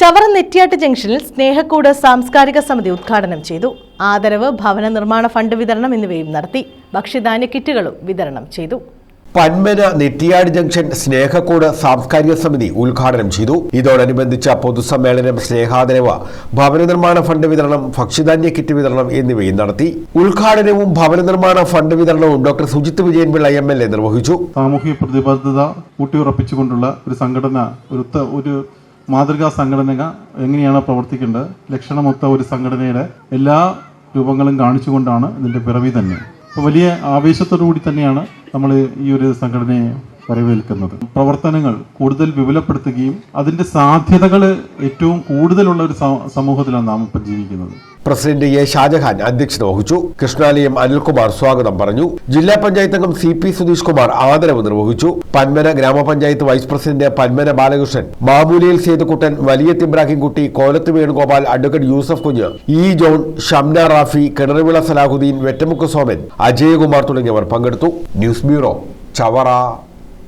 ചവറ നെറ്റിയാട്ട് ജംഗ്ഷനിൽ സ്നേഹക്കൂട് സാംസ്കാരിക സമിതി ഉദ്ഘാടനം ചെയ്തു. ആദരവ് ഭവന നിർമ്മാണ ഫണ്ട് വിതരണം എന്നിവയും നടത്തി. ഭക്ഷ്യധാന്യ കിറ്റുകളും വിതരണം ചെയ്തു. പന്മന നെറ്റിയാട് ജംഗ്ഷൻ സ്നേഹക്കൂട് സാംസ്കാരിക സമിതി ഉദ്ഘാടനം ചെയ്തു. ഇതോടനുബന്ധിച്ച പൊതുസമ്മേളനം സ്നേഹാദരവ് ഭവന നിർമ്മാണ ഫണ്ട് വിതരണം ഭക്ഷ്യധാന്യ കിറ്റ് വിതരണം എന്നിവയും നടത്തി. ഉദ്ഘാടനവും ഭവന നിർമ്മാണ ഫണ്ട് വിതരണവും doctor Sujith Vijayanpillai M L A നിർവഹിച്ചു. സാമൂഹിക പ്രതിബദ്ധത ഊട്ടിയുറപ്പിച്ചുകൊണ്ടുള്ള ഒരു സംഘടന ഒരു ഒരു മാതൃകാ സംഘടന എങ്ങനെയാണ് പ്രവർത്തിക്കേണ്ടത്? ലക്ഷണമൊത്ത ഒരു സംഘടനയുടെ എല്ലാ രൂപങ്ങളും കാണിച്ചുകൊണ്ടാണ് ഇതിന്റെ പിറവി തന്നെ. അപ്പോൾ വലിയ ആവേശത്തോടു കൂടി തന്നെയാണ് നമ്മൾ ഈ ഒരു സംഘടനയെ വരവേൽക്കുന്നത്. പ്രവർത്തനങ്ങൾ കൂടുതൽ വിപുലപ്പെടുത്തുകയും അതിന്റെ സാധ്യതകൾ ഏറ്റവും കൂടുതലുള്ള ഒരു സമൂഹത്തിലാണ് നാം ഇപ്പം ജീവിക്കുന്നത്. പ്രസിഡന്റ് എ ഷാജഹാൻ അധ്യക്ഷത വഹിച്ചു. കൃഷ്ണാലയം അനിൽകുമാർ സ്വാഗതം പറഞ്ഞു. ജില്ലാ പഞ്ചായത്ത് അംഗം സി പി സുധീഷ് കുമാർ ആദരവ് നിർവഹിച്ചു. പന്മന ഗ്രാമപഞ്ചായത്ത് വൈസ് പ്രസിഡന്റ് പന്മന ബാലകൃഷ്ണൻ മാമൂലിയിൽ സേതുക്കുട്ടൻ വലിയ തിബ്രാഹിംകുട്ടി Kolath Venugopal advocate Yusuf Kunju E John Shamna Rafi Kinaruvila Salahuddin Vettamukku Soman Ajayakumar തുടങ്ങിയവർ പങ്കെടുത്തു. News bureau Chavara.